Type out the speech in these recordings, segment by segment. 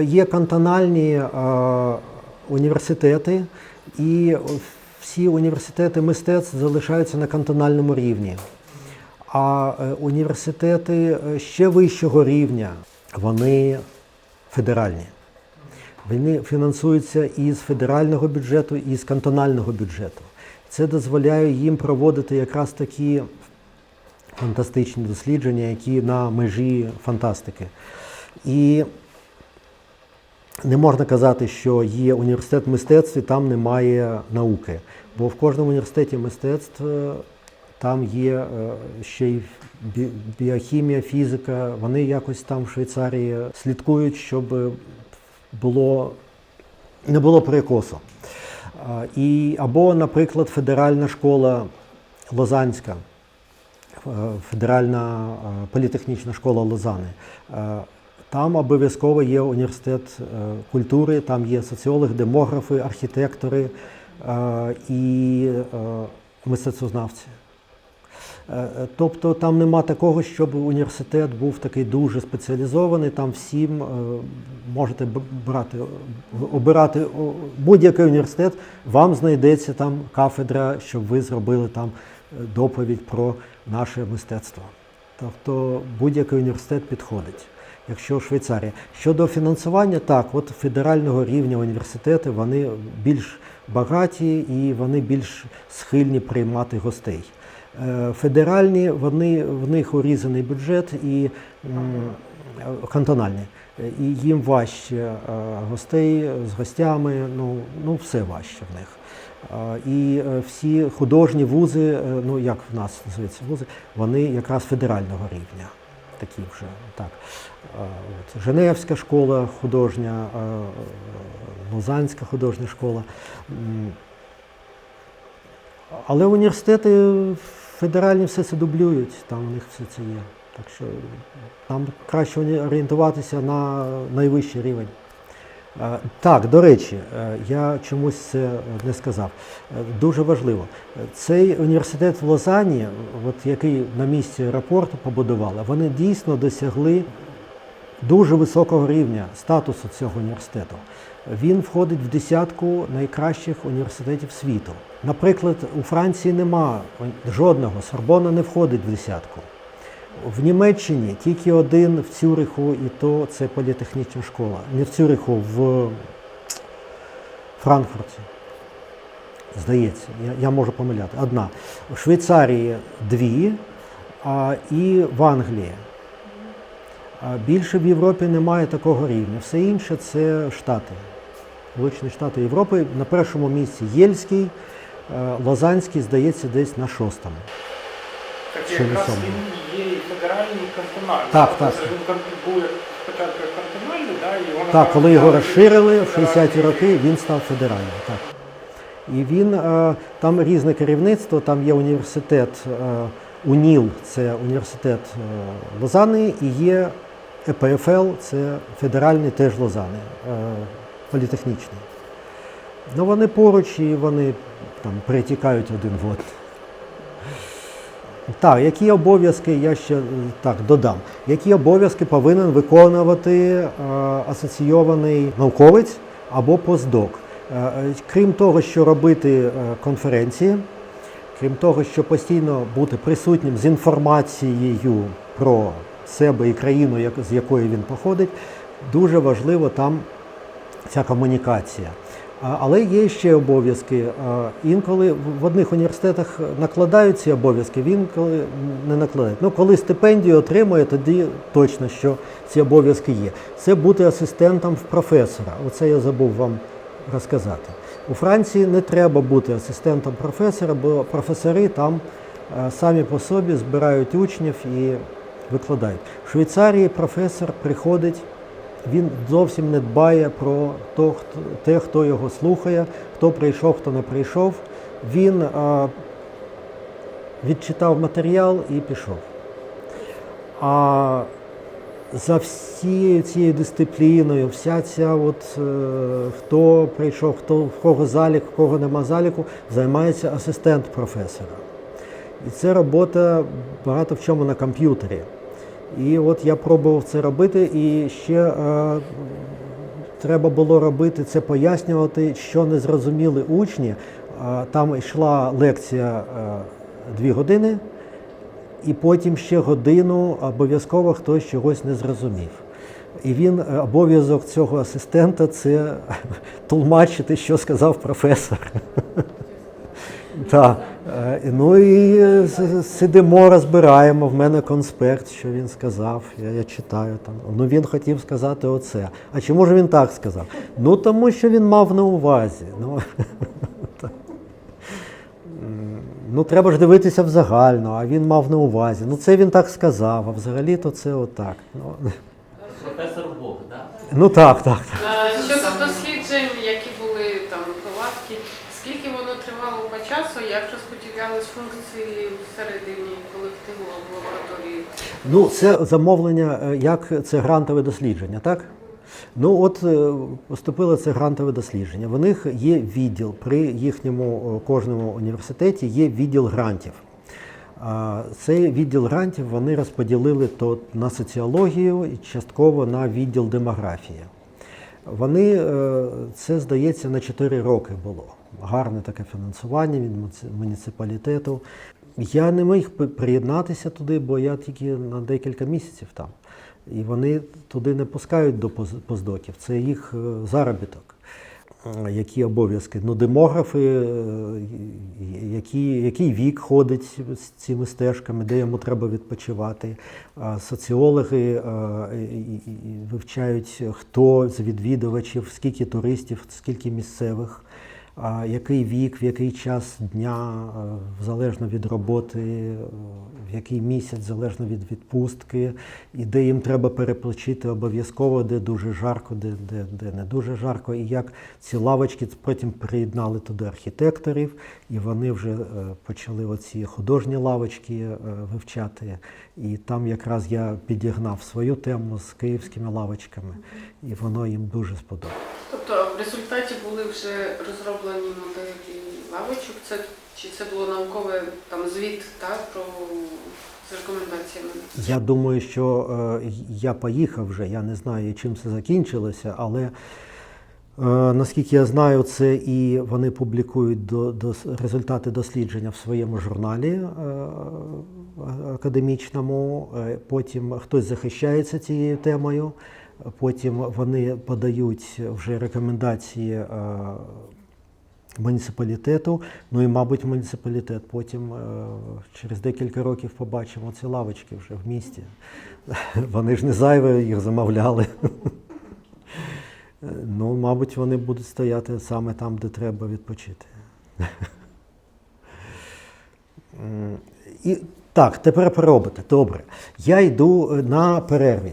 є кантональні е, університети, і всі університети мистецтв залишаються на кантональному рівні. А е, університети е, ще вищого рівня, вони федеральні. Вони фінансуються із федерального бюджету і з кантонального бюджету. Це дозволяє їм проводити якраз такі фантастичні дослідження, які на межі фантастики. І не можна казати, що є університет мистецтв і там немає науки. Бо в кожному університеті мистецтв е, там є е, ще й біохімія, фізика. Вони якось там в Швейцарії слідкують, щоб було, не було перекосу. І, або, наприклад, федеральна школа Лозанська, е, федеральна політехнічна школа Лозани. Там обов'язково є університет е, культури, там є соціологи, демографи, архітектори е, і е, мистецтвознавці. Тобто там нема такого, щоб університет був такий дуже спеціалізований. Там всім можете брати, обирати будь-який університет, вам знайдеться там кафедра, щоб ви зробили там доповідь про наше мистецтво. Тобто будь-який університет підходить. Якщо Швейцарія. Щодо фінансування, так, от федерального рівня університети вони більш багаті і вони більш схильні приймати гостей. Е, Федеральні, вони, в них урізаний бюджет і кантональні. І їм важче е, гостей з гостями, ну, ну все важче в них. Е, І всі художні вузи, ну як в нас називаються вузи, вони якраз федерального рівня. Такі вже так. Женевська школа художня, е, Лозанська художня школа. Але університети федеральні все це дублюють, там у них все це є. Так що там краще орієнтуватися на найвищий рівень. Так, до речі, е, я чомусь це не сказав. Е, Дуже важливо. Цей університет в Лозанні, от який на місці аеропорту побудували, вони дійсно досягли дуже високого рівня статусу цього університету. Він входить в десятку найкращих університетів світу. Наприклад, у Франції нема жодного, Сорбона не входить в десятку. В Німеччині тільки один в Цюриху, і то це політехнічна школа. Не в Цюриху, в Франкфурті. Здається, я, я можу помиляти. Одна. В Швейцарії дві, а, і в Англії. Більше в Європі немає такого рівня. Все інше це Штати. Сполучені Штати Європи. На першому місці Єльський, е, Лозанський, здається, десь на шостому. Так якраз він є і федеральний, і кантональний. Так, Тобто так. Він кон- був спочатку кантональний, да, і його Так, коли його розширили в федеральний 60-ті роки, він став федеральним. Так. І він е, там різне керівництво, там є університет е, УНІЛ, це університет Лозани, і є ЕПФЛ, це федеральний теж Лозани, е, політехнічний. Ну вони поруч і вони там перетікають один в один. Так, які обов'язки я ще так додам. Які обов'язки повинен виконувати е, асоційований науковець або постдок? Е, крім того, що робити конференції, крім того, що постійно бути присутнім з інформацією про себе і країну, з якої він походить, дуже важливо там ця комунікація. Але є ще обов'язки. Інколи в- одних університетах накладають ці обов'язки, інколи не накладають. Ну, коли стипендію отримує, тоді точно, що ці обов'язки є. Це бути асистентом в професора. Оце я забув вам розказати. У Франції не треба бути асистентом професора, бо професори там е, самі по собі збирають учнів і викладають. В Швейцарії професор приходить він зовсім не дбає про то, хто, те, хто його слухає, хто прийшов, хто не прийшов. Він а, відчитав матеріал і пішов. А за всією цією дисципліною, вся ця, от, е, хто прийшов, хто, в кого залік, в кого нема заліку, займається асистент професора. І це робота багато в чому на комп'ютері. І от я пробував це робити, і ще е, треба було робити, це пояснювати, що не зрозуміли учні. А, Там йшла лекція е, дві години, і потім ще годину обов'язково хтось чогось не зрозумів. І він е, обов'язок цього асистента це тлумачити, що сказав професор. Так. Е, Ну і е, сидимо, розбираємо. В мене конспект, що він сказав. Я, я читаю там. Ну він хотів сказати оце. А чому ж він так сказав? Ну тому що він мав на увазі. Ну, ну треба ж дивитися в загально, а він мав на увазі. Ну це він так сказав, а взагалі-то це отак. Ну, Професор Бог, так? ну так, так. Е, Щодо досліджень, які були там гладкі, скільки воно тривало по часу, як розподілялись функції всередині колективу в лабораторії? Ну, це замовлення, е, як це грантове дослідження, так? Ну, от е, поступило це грантове дослідження. В них є відділ при їхньому е, кожному університеті є відділ грантів. Цей відділ грантів вони розподілили то на соціологію і частково на відділ демографії. Вони, це здається, на 4 роки було. Гарне таке фінансування від муніципалітету. Я не міг приєднатися туди, бо я тільки на декілька місяців там. І вони туди не пускають до поз- постдоків. Це їх е, заробіток. Е, Які обов'язки? Ну, демографи, е, які, який вік ходить з цими стежками, де йому треба відпочивати. Соціологи вивчають, хто з відвідувачів, скільки туристів, скільки місцевих, який вік, в який час дня, е, залежно від роботи, е, в який місяць, залежно від відпустки, і де їм треба переплачити обов'язково, де дуже жарко, де, де, де не дуже жарко. І як ці лавочки потім приєднали туди архітекторів, і вони вже е, почали оці художні лавочки вивчати. І там якраз я підігнав свою тему з київськими лавочками, і воно їм дуже сподобалося. Тобто в результаті були вже розроблені моделі лавочок. Це чи це було наукове там звіт так, про з рекомендаціями? Я думаю, що е, я поїхав вже, я не знаю, чим це закінчилося, але е, наскільки я знаю, це і вони публікують до, до результати дослідження в своєму журналі е, академічному. Е, Потім хтось захищається цією темою. Потім вони подають вже рекомендації е, муніципалітету. Ну і, мабуть, муніципалітет потім е, через декілька років побачимо ці лавочки вже в місті. Вони ж не зайве їх замовляли. Ну, мабуть, вони будуть стояти саме там, де треба відпочити. І так, тепер про роботи. Добре. Я йду е, на перерві.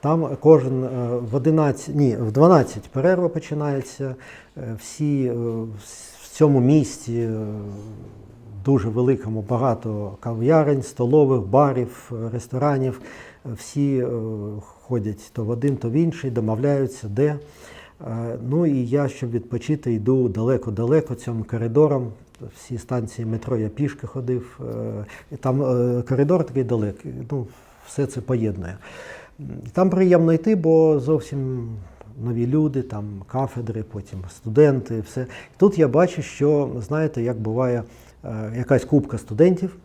Там кожен е, в 11, ні, в 12 перерва починається. Е, Всі в цьому місті дуже великому багато кав'ярень, столових, барів, ресторанів. Всі ходять то в один, то в інший, домовляються, де. Е, Ну і я, щоб відпочити, йду далеко-далеко цим коридором. Всі станції метро я пішки ходив. е, там е, коридор такий далекий. Ну, все це поєднує. Там приємно йти, бо зовсім нові люди, там кафедри, потім студенти, все. Тут я бачу, що знаєте, як буває якась купка студентів,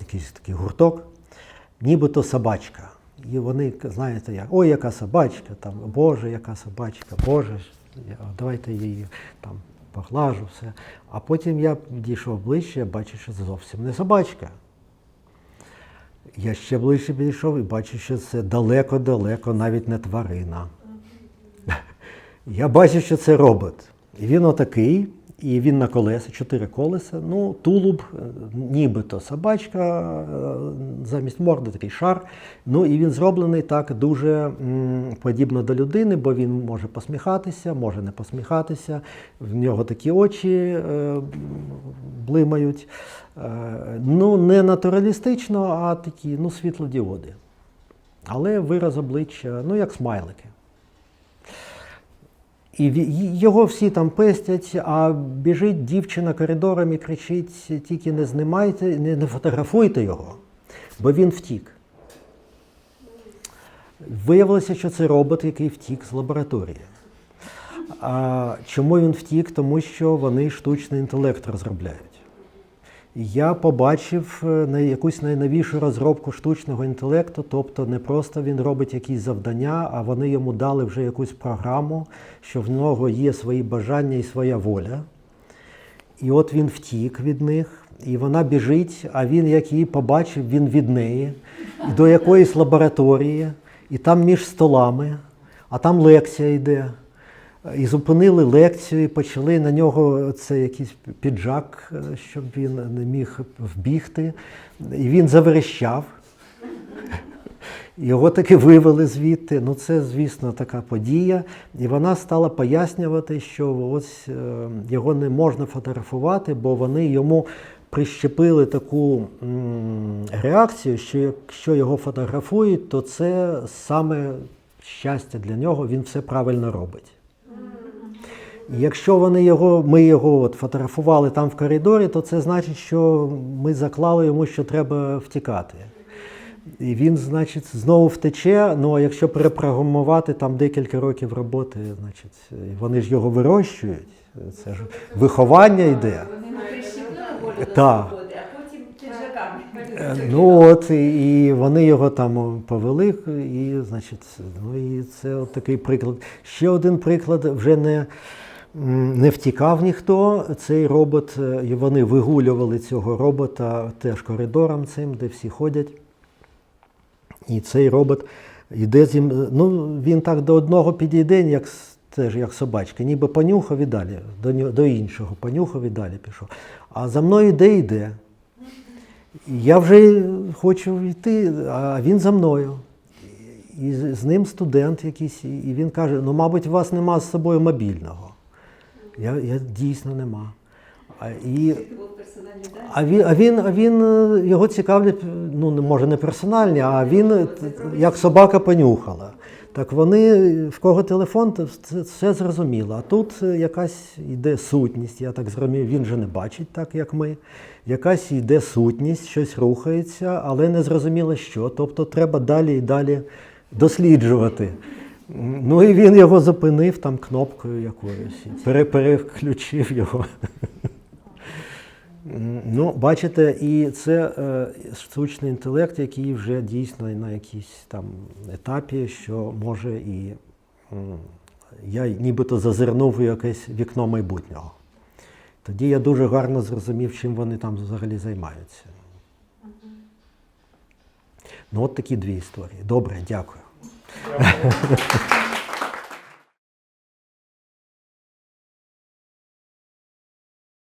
якийсь такий гурток, нібито собачка. І вони, знаєте, як, ой, яка собачка, там, Боже, яка собачка, Боже, ж, я- давайте її там поглажу, все. А потім я підійшов ближче, я бачу, що це зовсім не собачка. Я ще ближче підійшов і бачу, що це далеко-далеко навіть не тварина. Я бачу, що це робот. І він отакий, і він на колеса, чотири колеса. Ну, тулуб, е, нібито собачка, е, замість морди такий шар. Ну і він зроблений так дуже подібно до людини, бо він може посміхатися, може не посміхатися. В нього такі очі е, блимають. Ну, не натуралістично, а такі ну, світлодіоди. Але вираз обличчя, ну як смайлики. І його всі там пестять, а біжить дівчина коридором і кричить: тільки не знімайте, не, не фотографуйте його, бо він втік. Виявилося, що це робот, який втік з лабораторії. А чому він втік? Тому що вони штучний інтелект розробляють. Я побачив е, якусь найновішу розробку штучного інтелекту, тобто не просто він робить якісь завдання, а вони йому дали вже якусь програму, що в нього є свої бажання і своя воля. І от він втік від них, і вона біжить, а він, як її побачив, він від неї і до якоїсь лабораторії, і там між столами, а там лекція йде. І зупинили лекцію, і почали на нього це якийсь піджак, е, щоб він не міг вбігти. І він заверещав. Його таки вивели звідти. Ну, це, звісно, така подія. І вона стала пояснювати, що ось е, його не можна фотографувати, бо вони йому прищепили таку реакцію, що якщо його фотографують, то це саме щастя для нього, він все правильно робить. Якщо вони його, ми його от фотографували там в коридорі, то це значить, що ми заклали йому, що треба втікати. І він, значить, знову втече. Ну а якщо перепрограмувати там декілька років роботи, значить, вони ж його вирощують. Це ж виховання йде. Так. Ну от і вони його там повели, і значить, ну і це от такий приклад. Ще один приклад вже не, не втікав ніхто. Цей робот, е, і вони вигулювали цього робота теж коридором цим, де всі ходять. І цей робот йде зі м- ну він так до одного підійде, як теж як собачка, ніби понюхав і далі, до, до іншого понюхав і далі пішов. А за мною йде, йде. Я вже хочу йти, а він за мною. І з з ним студент якийсь, і він каже: ну, мабуть, у вас нема з собою мобільного. Я, я дійсно нема. А, і, а він, а він, а він е, його цікавлять, ну може не персональні, а він е, як собака понюхала. Так вони, в кого телефон, то це все зрозуміло. А тут е, якась йде сутність, я так зрозумів, він же не бачить так, як ми. Якась йде сутність, щось рухається, але не зрозуміло що. Тобто треба далі і далі досліджувати. Ну і він його зупинив там кнопкою якоюсь, пере- переключив його. Ну, бачите, і це е, штучний інтелект, який вже дійсно на якійсь там етапі, що може і м, я нібито зазирнув у якесь вікно майбутнього. Тоді я дуже гарно зрозумів, чим вони там взагалі займаються. Ну, от такі дві історії. Добре. Дякую. Bravo.